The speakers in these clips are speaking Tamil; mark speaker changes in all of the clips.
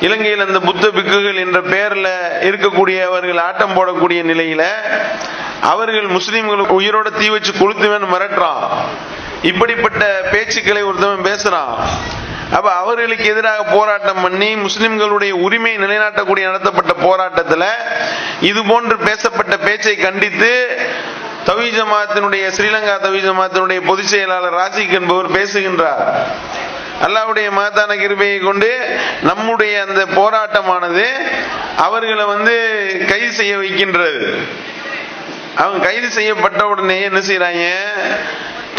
Speaker 1: இலங்கையில் அந்த புத்த பிக்குகள் என்ற பெயர்ல இருக்கக்கூடியவர்கள் ஆட்டம் போடக்கூடிய நிலையில அவர்கள் முஸ்லீம்களுக்கு உயிரோட தீ வச்சு கொளுத்துவேன்னு மிரட்டுறான். இப்படிப்பட்ட பேச்சுக்களை ஒருத்தவன் பேசுறான். அப்ப அவர்களுக்கு எதிராக போராட்டம் பண்ணி முஸ்லிம்களுடைய உரிமை நிலைநாட்டக்கூடிய நடத்தப்பட்ட போராட்டத்துல இது போன்று பேசப்பட்ட பேச்சை கண்டித்து தவி ஜமாத்தினுடைய ஸ்ரீலங்கா தவி ஜமாத்தினுடைய பொதுச் செயலாளர் ராசிக் என்பவர் பேசுகின்றார். அல்லாவுடைய மகத்தான கிருபையை கொண்டு நம்முடைய அந்த போராட்டமானது அவர்களை வந்து கைது செய்ய வைக்கின்றது. அவங்க கைது செய்யப்பட்ட உடனே என்ன செய்யறாங்க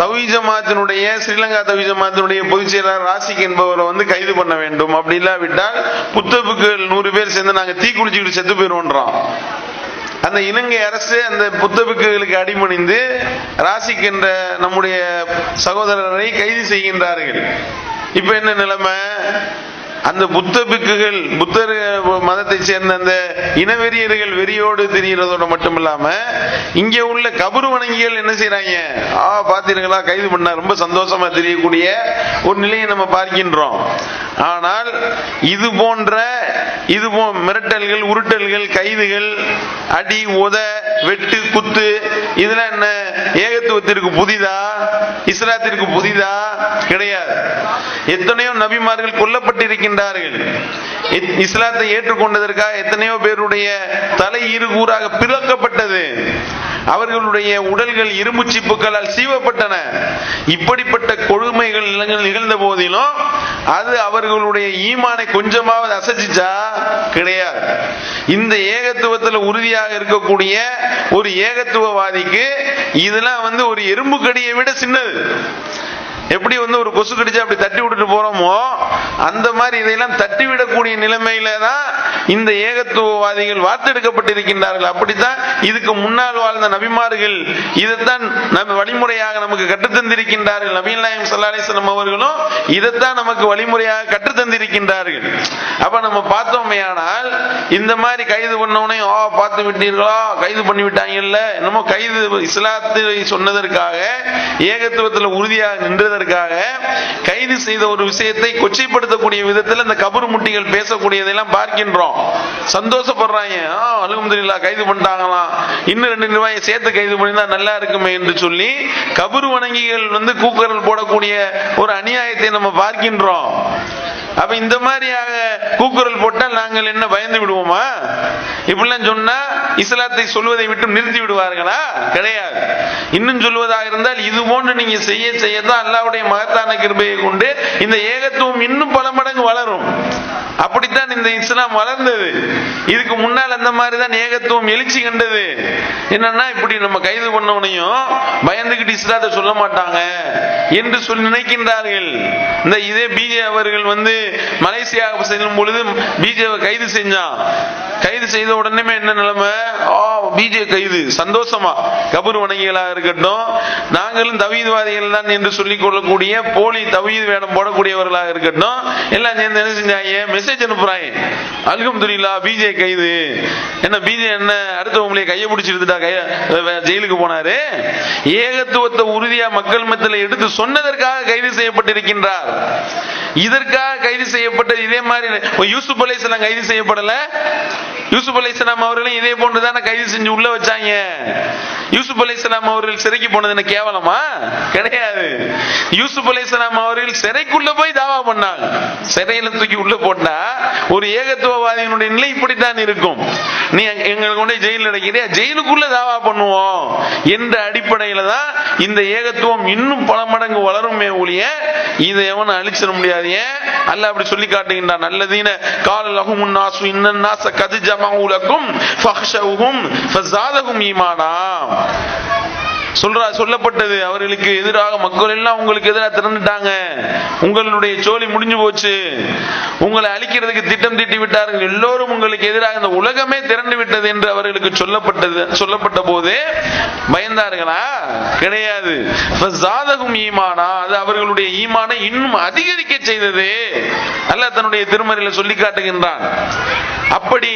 Speaker 1: தவி ஜமாத்தினுடைய ஸ்ரீலங்கா தவி ஜமாத்தினுடைய பொதுச் செயலாளர் ராசிக் என்பவரை வந்து கைது பண்ண வேண்டும். அப்படி இல்லாவிட்டால் புத்தப்புக்கள் நூறு பேர் சேர்ந்து நாங்க தீ குளிச்சுக்கிட்டு செத்து போயிருவோன்றோம் அந்த இலங்கை அரசு அந்த புத்தபிக்குகளுக்கு அடிமணிந்து ராசிக் என்ற நம்முடைய சகோதரரை கைது செய்கின்றார்கள். இப்ப என்ன நிலைமை? அந்த புத்த பிக்குகள் புத்தர் மதத்தை சேர்ந்த அந்த இனவெறியர்கள் வெறியோடு தெரிகிறதோட மட்டும் இல்லாம இங்க உள்ள கபரு வணங்கிகள் என்ன செய்யறாங்க ஆ பாத்தீங்களா கைது பண்ணா ரொம்ப சந்தோஷமா தெரியக்கூடிய ஒரு நிலையை நம்ம பார்க்கின்றோம். ஆனால் இது போன்ற இது போ மிரட்டல்கள் உருட்டல்கள் கைதுகள் அடி உத வெட்டு குத்து இதெல்லாம் என்ன? ஏகத்துவத்திற்கு புதிதா? இஸ்லாத்திற்கு புதிதா? எத்தனையோ நபிமார்கள் கொல்லப்பட்டிருக்கின்றார்கள். இத்- இஸ்லாத்தை ஏற்றுக்கொண்டதற்காக எத்தனையோ பேருடைய தலை இருகூறாக பிளக்கப்பட்டது. அவர்களுடைய உடல்கள் இரும்பு சிப்புகளால் சீவப்பட்டன. இப்படிப்பட்ட கொடுமைகள் நிலங்கள் நிகழ்ந்த போதிலும் அது அவர்களுடைய ஈமானை கொஞ்சமாவது அசைச்சிச்சா? கிடையாது. இந்த ஏகத்துவத்தில் உறுதியாக இருக்கக்கூடிய ஒரு ஏகத்துவவாதிக்கு இதெல்லாம் வந்து ஒரு எறும்பு கடியை விட சின்னது. எப்படி வந்து ஒரு கொசு கடிச்சா அப்படி தட்டி விட்டுட்டு போறோமோ அந்த மாதிரி இதையெல்லாம் தட்டி விடக்கூடிய நிலைமையில தான் இந்த ஏகத்துவவாதிகள் வார்த்தெடுக்கப்பட்டிருக்கின்றார்கள் அப்படித்தான் இதுக்கு முன்னால் வாழ்ந்த நபிமார்கள் இதைத்தான் நம்ம வழிமுறையாக நமக்கு கற்றுத்தந்திருக்கின்றார்கள் நபீன் நாயம் சல்லாஹம் அவர்களும் இதைத்தான் நமக்கு வழிமுறையாக கற்றுத்தந்திருக்கின்றார்கள் அப்ப நம்ம பார்த்தோமையானால் இந்த மாதிரி கைது பண்ணவனே ஓ பார்த்து விட்டீர்களா? கைது பண்ணி விட்டாங்கல்ல? என்னமோ கைது இஸ்லாத்தை சொன்னதற்காக ஏகத்துவத்தில் உறுதியாக நின்றதற்காக கைது செய்த ஒரு விஷயத்தை கொச்சைப்படுத்தக்கூடிய விதத்தில் அந்த கபர் முட்டிகள் பேசக்கூடியதெல்லாம் பார்க்கின்றோம். சந்தோஷப்படுறாங்க. ஆ அலமதுல்லா கைது பண்ணிட்டாங்களாம். இன்னும் ரெண்டு ரூபாயை சேர்த்து கைது பண்ணினா நல்லா இருக்குமே என்று சொல்லி கபர் வணங்கிகள் வந்து கூக்குரல் போடக்கூடிய ஒரு அநியாயத்தை நம்ம பார்க்கின்றோம். அப்ப இந்த மாதிரியாக கூக்குரல் போட்டால் நாங்கள் என்ன பயந்து விடுவோமா? இப்படிலாம் சொன்னா இஸ்லாத்தை சொல்வதை விட்டு நிறுத்தி விடுவார்களா? கிடையாது. இன்னும் சொல்வதாக இருந்தால் இது போன்று நீங்க செய்ய செய்யத்தான் அல்லாவுடைய மகத்தான கிருபையை கொண்டு இந்த ஏகத்துவம் இன்னும் பல மடங்கு வளரும். அப்படித்தான் இந்த இஸ்லாம் வளர்ந்தது. இதுக்கு முன்னால் அந்த மாதிரி தான் ஏகத்துவம் எழுச்சி கண்டது. என்னன்னா இப்படி நம்ம கைது பண்ணவனையும் பயந்துகிட்டு இஸ்லாத்தை சொல்ல மாட்டாங்க என்று சொல்லி நினைக்கின்றார்கள். இந்த இதே பிஜே அவர்கள் வந்து மலேசியா செல்லும் பொழுது பிஜேவை கைது செஞ்சான். கைது செய்த உடனே என்ன நிலைமை? பிஜே கைது. சந்தோஷமா. கபூர் வணங்கிகளாக இருக்கட்டும் நாங்களும் தவீதவாதிகள் தான் என்று சொல்லிக் கொள்ளக்கூடிய போலி தவீது வேடம் போடக்கூடியவர்களாக இருக்கட்டும் எல்லாம் சேர்ந்து என்ன செஞ்சாங்க? மெசேஜ் அனுப்புறாங்க. அல்ஹம்துலில்லாஹ் பிஜே கைது. என்ன பிஜே என்ன அடுத்தவங்களே கையை பிடிச்சி எடுத்துட்டா கைய ஜெயிலுக்கு போனாரு? ஏகத்துவத்தை உறுதியா மக்கள் மத்தியில் எடுத்து சொன்னதற்காக கைது செய்யப்பட்டிருக்கின்றார். இதற்காக கைது செய்யப்பட்டது இதே மாதிரி யூசுப் அலைஹிஸ்ஸலாம் கைது செய்யப்படல. யூசுப் அலைஹிஸ்ஸலாம் அவர்களும் இதே போன்று தானே கைது செஞ்சு உள்ள வச்சாங்க. யூசுப் அலைஹிஸ்ஸலாம் அவர்கள் சிறைக்கு போனது என்ன கேவலமா? கிடையாது. யூசுப் அலைஹிஸ்ஸலாம் அவர்கள் சிறைக்குள்ள போய் தாவா பண்ணாங்க. சிறையில தூக்கி உள்ள போட்டா ஒரு ஏகத்துவவாதியினுடைய நிலை இப்படித்தான் இருக்கும். நீ எங்களுக்கு எங்களை கொண்டு போய் ஜெயிலில் அடைக்கிறியா? ஜெயிலுக்குள்ள தாவா பண்ணுவோம் என்ற அடிப்படையில தான் இந்த ஏகத்துவம் இன்னும் பல மடங்கு வளருமே ஒழிய இதை எவனும் அழிச்சிட முடியாது. ஏன் அல்ல அப்படி சொல்லி காட்டுகின்றான். நல்லதீன கால லகும் நாசு இன்னன் நாச கது ஜமாவுலக்கும் ஃபஹ்ஷவுஹும் ஃபஸாதஹும் ஈமானா. சொல்றா சொல்லப்பட்டது. அவர்களுக்கு எதிராக மக்கள் எல்லாம் உங்களுக்கு எதிராக திறந்துட்டாங்க உங்களுடைய சோழி முடிஞ்சு போச்சு. உங்களை அழிக்கிறதுக்கு திட்டம் தீட்டி விட்டார்கள். எல்லோரும் உங்களுக்கு எதிராக இந்த உலகமே திரண்டு விட்டது என்று அவர்களுக்கு சொல்லப்பட்டது சொல்லப்பட்ட போது பயந்தார்களா? கிடையாது. ஜாதகம் ஈமானா? அது அவர்களுடைய ஈமானை இன்னும் அதிகரிக்க செய்தது. அல்ல தன்னுடைய திருமறையில சொல்லி காட்டுகின்றான். அப்படி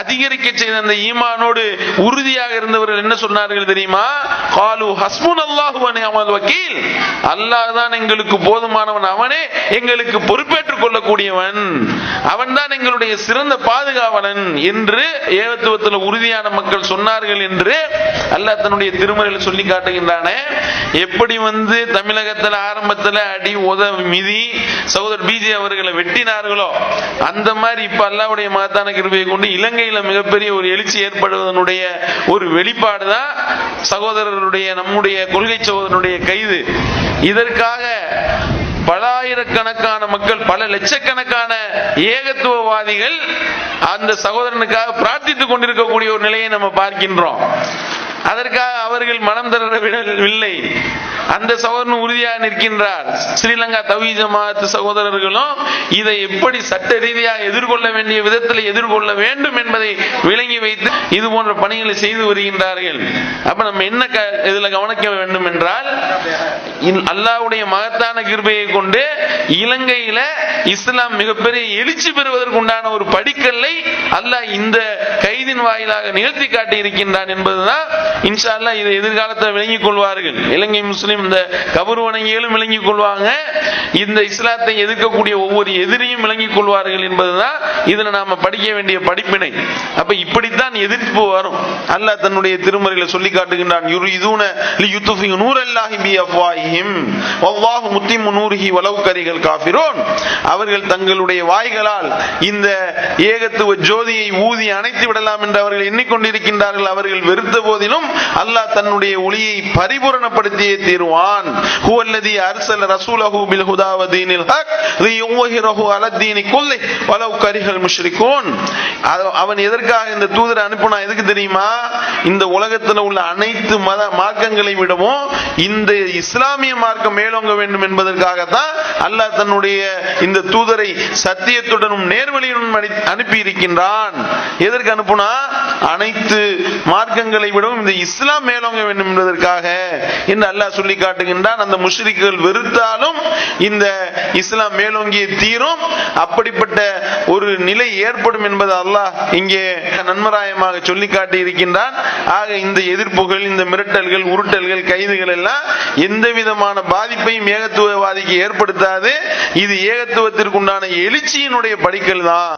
Speaker 1: அதிகரிக்க செய்த அந்த ஈமானோடு உறுதியாக இருந்தவர்கள் என்ன சொன்னார்கள் தெரியுமா? காலு ஹஸ்முன் அல்லாஹு அமல் வக்கீல். அல்லாஹ் தான் எங்களுக்கு போதுமானவன் அவனே எங்களுக்கு பொறுப்பேற்றுக் கொள்ளக்கூடியவன். அவன் தான் எங்களுடைய சிறந்த பாதுகாவலன் என்று ஏகத்துவத்தில் உறுதியான மக்கள் சொன்னார்கள் என்று அல்லாஹ் தன்னுடைய திருமறையில் சொல்லி காட்டுகின்றானே. எப்படி வந்து தமிழகத்தில் ஆரம்பத்தில் அடி உத மிதி சகோதரர் பிஜே அவர்களை வெட்டினார்களோ அந்த மாதிரி இப்ப அல்லாவுடைய மகத்தான கிருபையை கொண்டு இலங்கையில மிகப்பெரிய ஒரு எழுச்சி ஏற்படுவதனுடைய ஒரு வெளிப்பாடு தான் சகோதரருடைய நம்முடைய கொள்கை சகோதரனுடைய கைது. இதற்காக பல ஆயிரக்கணக்கான மக்கள் பல லட்சக்கணக்கான ஏகத்துவவாதிகள் அந்த சகோதரனுக்காக பிரார்த்தித்துக் கொண்டிருக்கக்கூடிய ஒரு நிலையை நம்ம பார்க்கின்றோம். அதற்காக அவர்கள் மனம் தளரவிடவில்லை அந்த சகோதரன் உறுதியாக நிற்கின்றார். ஸ்ரீலங்கா தவி ஜமாத் சகோதரர்களும் இதை எப்படி சட்ட ரீதியாக எதிர்கொள்ள வேண்டிய விதத்தில் எதிர்கொள்ள வேண்டும் என்பதை விளங்கி வைத்து இது போன்ற பணிகளை செய்து வருகின்றார்கள். அப்ப நம்ம என்ன க- இதுல கவனிக்க வேண்டும் என்றால் அல்லாவுடைய அல்லாஹ்வுடைய மகத்தான கிருபையை கொண்டு இலங்கையில இஸ்லாம் மிகப்பெரிய எழுச்சி பெறுவதற்கு உண்டான ஒரு படிக்கல்லை அல்லாஹ் இந்த கைதின் வாயிலாக நிகழ்த்தி காட்டி இருக்கின்றான் என்பதுதான் இன்ஷா அல்லாஹ் இதை எதிர்காலத்தை விளங்கிக் கொள்வார்கள். இலங்கை முஸ்லீம் இந்த கபர் வணங்கிகளும் விளங்கிக் கொள்வாங்க. இந்த இஸ்லாத்தை எதிர்க்கக்கூடிய ஒவ்வொரு எதிரியும் விளங்கிக் கொள்வார்கள் என்பதுதான் இதுல நாம படிக்க வேண்டிய படிப்பினை. அப்ப இப்படித்தான் எதிர்ப்பு வரும். அல்லாஹ் தன்னுடைய திருமறையில சொல்லி காட்டுகின்றான் யுரு இதுன லியுத்துஃபி நூரல்லாஹி பி அஃவாஹிம் வல்லாஹு முத்திமு நூரிஹி வலவு கரிகள் காஃபிரோன். அவர்கள் தங்களுடைய வாய்களால் இந்த ஏகத்துவ ஜோதியை ஊதி அணைத்து விடலாம் என்று அவர்கள் எண்ணிக்கொண்டிருக்கின்றார்கள். அவர்கள் வெறுத்த போதிலும் அல்லாஹ் தன்னுடைய ஒளியை பரிபூரணப்படுத்தியே தீருவான். ஹுவல்லதி அர்சல ரசூலஹு பில் ஹுதா ஹக். லியுظஹிரஹு அலா குல்லி. வலவ் கரிஹல் முஷ்ரிகூன். அவன் எதற்காக இந்த தூதரை அனுப்புனா எதுக்கு தெரியுமா? இந்த உலகத்தில் உள்ள அனைத்து மத மார்க்கங்களை விடவும் இந்த இஸ்லாமிய மார்க்கம் மேலோங்க வேண்டும் என்பதற்காகத்தான் அல்லாஹ் தன்னுடைய இந்த தூதரை சத்தியத்துடனும் நேர்வழியுடனும் அனுப்பி இருக்கின்றான் எதற்கு அனுப்புனா? அனைத்து மார்க்கங்களை விடவும் இந்த இஸ்லாம் மேலோங்க வேண்டும் என்பதற்காக என்று அல்லாஹ் சொல்லி காட்டுகின்றான். அந்த முஷ்ரிக்குகள் வெறுத்தாலும் இந்த இஸ்லாம் மேலோங்கிய தீரும். அப்படிப்பட்ட ஒரு நிலை ஏற்படும் என்பது அல்லாஹ் இங்கே நன்மராயமாக சொல்லி காட்டி இருக்கின்றான் ஆக இந்த எதிர்ப்புகள் இந்த மிரட்டல்கள் உருட்டல்கள் கைதுகள் எல்லாம் எந்த விதமான பாதிப்பையும் ஏகத்துவவாதிக்கு ஏற்படுத்தாது. இது ஏகத்துவத்திற்குண்டான எழுச்சியினுடைய படிக்கல் தான்.